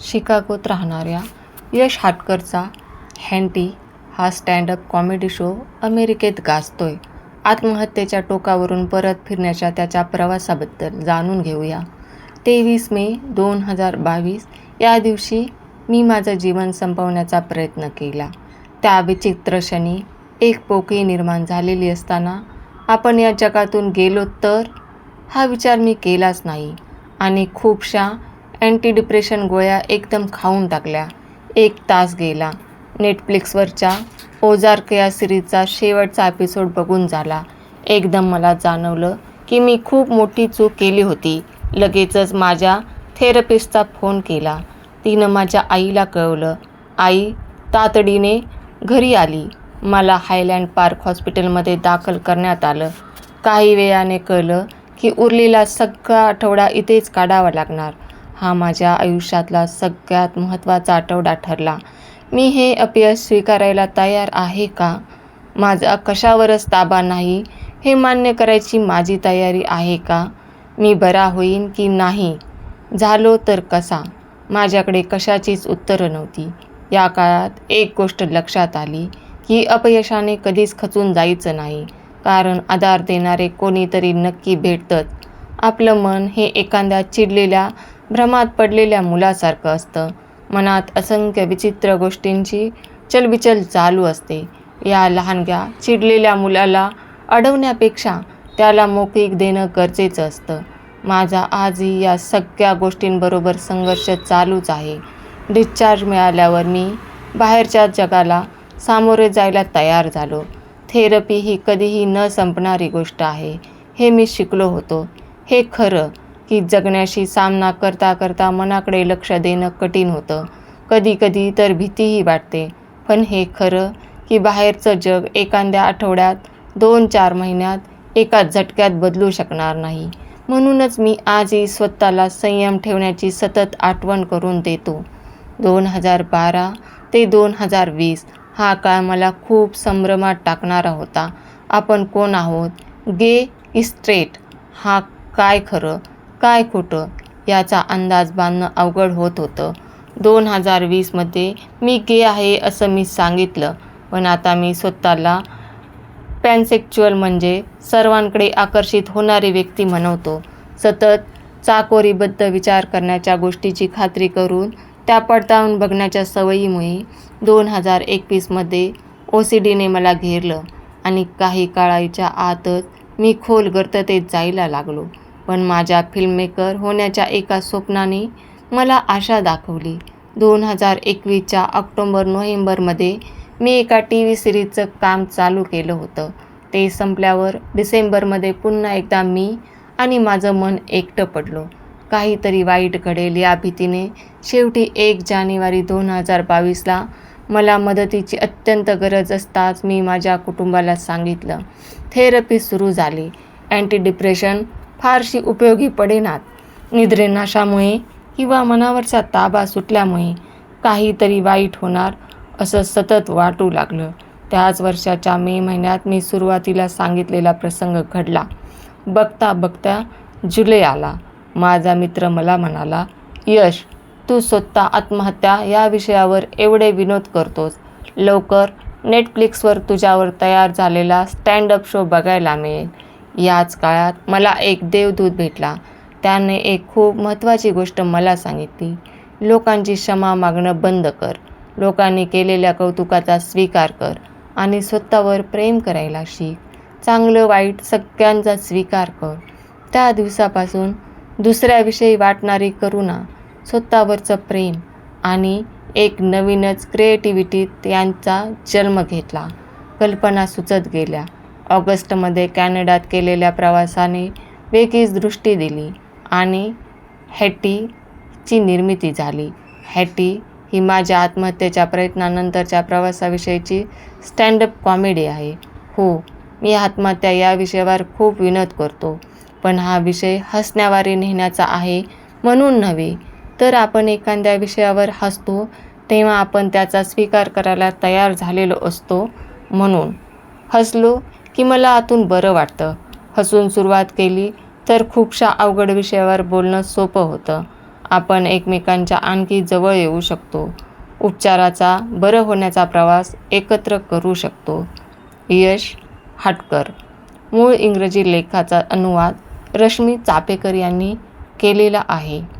शिकागोत राहणाऱ्या यश हाटकरचा हँटी हा stand up comedy show अमेरिकेत गाजतोय. आत्महत्येच्या टोकावरून परत फिरण्याच्या त्याच्या प्रवासाबद्दल जाणून घेऊया. तेवीस मे दोन हजार बावीस या दिवशी मी माझं जीवन संपवण्याचा प्रयत्न केला. त्या विचित्र क्षणी एक पोकळी निर्माण झालेली असताना आपण या जगातून गेलो तर? हा विचार मी केलाच नाही. आणि खूपशा अँटी डिप्रेशन गोळ्या एकदम खाऊन टाकल्या. एक तास गेला. नेटफ्लिक्सवरच्या ओजार्क या सिरीजचा शेवटचा एपिसोड बघून झाला. एकदम मला जाणवलं की मी खूप मोठी चूक केली होती. लगेचच माझ्या थेरपिस्टचा फोन केला. तिनं माझ्या आईला कळवलं. आई तातडीने घरी आली. मला हायलँड पार्क हॉस्पिटलमध्ये दाखल करण्यात आलं. काही वेळाने कळलं की उरलेला सगळा आठवडा इथेच काढावा लागणार. हा माझ्या आयुष्यातला सगळ्यात महत्त्वाचा आठवडा ठरला. मी हे अपयश स्वीकारायला तयार आहे का? माझा कशावरच ताबा नाही. हे मान्य करायची माझी तयारी आहे का? मी बरा होईन की नाही? झालो तर कसा? माझ्याकडे कशाचीच उत्तरं नव्हती. या काळात एक गोष्ट लक्षात आली की अपयशाने कधीच खचून जायचं नाही. कारण आधार देणारे कोणीतरी नक्की भेटतंच आपलं मन हे एखाद्या चिडलेल्या भ्रमात पडलेल्या मुलासारखं असतं. मनात असंख्य विचित्र गोष्टींची चलबिचल चालू असते. या लहानग्या चिडलेल्या मुलाला अडवण्यापेक्षा त्याला मोकळीक देणं गरजेचं असतं. माझा आजही या सगळ्या गोष्टींबरोबर संघर्ष चालूच आहे. डिस्चार्ज मिळाल्यावर मी बाहेरच्या जगाला सामोरे जायला तयार झालो. थेरपी ही कधीही न संपणारी गोष्ट आहे. हे मी शिकलो होतो. हे खरं की जगण्याशी सामना करता करता मनाकडे लक्ष देणं कठीण होतं. कधीकधी तर भीतीही वाटते. पण हे खरं की बाहेरचं जग एखाद्या आठवड्यात दोन चार महिन्यात एका झटक्यात बदलू शकणार नाही. म्हणूनच मी आजही स्वतःला संयम ठेवण्याची सतत आठवण करून देतो. दोन हजार बारा ते दोन हजार वीस हा काळ मला खूप संभ्रमात टाकणारा होता. आपण कोण आहोत? गे इस्ट्रेट हा काय खरं? काय खोटं? याचा अंदाज बांधणं अवघड होत होतं. दोन हजार वीसमध्ये मी गे आहे असं मी सांगितलं. पण आता मी स्वतःला पॅनसेक्च्युअल म्हणजे सर्वांकडे आकर्षित होणारी व्यक्ती म्हणवतो. सतत चाकोरीबद्ध विचार करण्याच्या गोष्टीची खात्री करून त्या पडताळून बघण्याच्या सवयीमुळे दोन हजार एकवीसमध्ये ओ सी डीने मला घेरलं आणि काही काळाच्या आतच मी खोल गर्ततेत जायला लागलो. पण माझ्या फिल्ममेकर होण्याच्या एका स्वप्नाने मला आशा दाखवली. दोन हजार एकवीसच्या ऑक्टोंबर नोव्हेंबरमध्ये मी एका टी व्ही सिरीजचं काम चालू केलं होतं. ते संपल्यावर डिसेंबरमध्ये पुन्हा एकदा मी आणि माझं मन एकटं पडलो. काहीतरी वाईट घडेल या भीतीने शेवटी एक जानेवारी दोन हजार बावीसला मला मदतीची अत्यंत गरज असताच मी माझ्या कुटुंबाला सांगितलं. थेरपी सुरू झाली. अँटी डिप्रेशन फारशी उपयोगी पडेनात. निद्रेनाशामुळे किंवा मनावरचा ताबा सुटल्यामुळे काहीतरी वाईट होणार असं सतत वाटू लागलं. त्याच वर्षाच्या मे महिन्यात मी सुरुवातीला सांगितलेला प्रसंग घडला. बघता बघता जुलै आला. माझा मित्र मला म्हणाला यश तू स्वतः आत्महत्या या विषयावर एवढे विनोद करतोस. लवकर नेटफ्लिक्सवर तुझ्यावर तयार झालेला स्टँडअप शो बघायला मिळेल. याच काळात मला एक देवदूत भेटला. त्याने एक खूप महत्त्वाची गोष्ट मला सांगितली. लोकांची क्षमा मागणं बंद कर. लोकांनी केलेल्या कौतुकाचा स्वीकार कर आणि स्वतःवर प्रेम करायला शिक. चांगलं वाईट सगळ्यांचा स्वीकार कर. त्या दिवसापासून दुसऱ्याविषयी वाटणारी करुणा स्वतःवरचं प्रेम आणि एक नवीनच क्रिएटिव्हिटीत यांचा जन्म घेतला. कल्पना सुचत गेल्या. ऑगस्टमध्ये कॅनडात केलेल्या प्रवासाने वेगळीच दृष्टी दिली आणि हॅटीची निर्मिती झाली. हॅटी ही माझ्या आत्महत्येच्या प्रयत्नानंतरच्या प्रवासाविषयीची स्टँडअप कॉमेडी आहे. हो मी आत्महत्या या विषयावर खूप विनोद करतो पण हा विषय हसण्यावारे नेण्याचा आहे म्हणून नव्हे. तर आपण एखाद्या विषयावर हसतो तेव्हा आपण त्याचा स्वीकार करायला तयार झालेलो असतो म्हणून. हसलो की मला आतून बरं वाटतं. हसून सुरुवात केली तर खूपशा अवघड विषयावर बोलणं सोपं होतं. आपण एकमेकांच्या आणखी जवळ येऊ शकतो. उपचाराचा बरं होण्याचा प्रवास एकत्र करू शकतो. यश हाटकर. मूळ इंग्रजी लेखाचा अनुवाद रश्मी चापेकर यांनी केलेला आहे.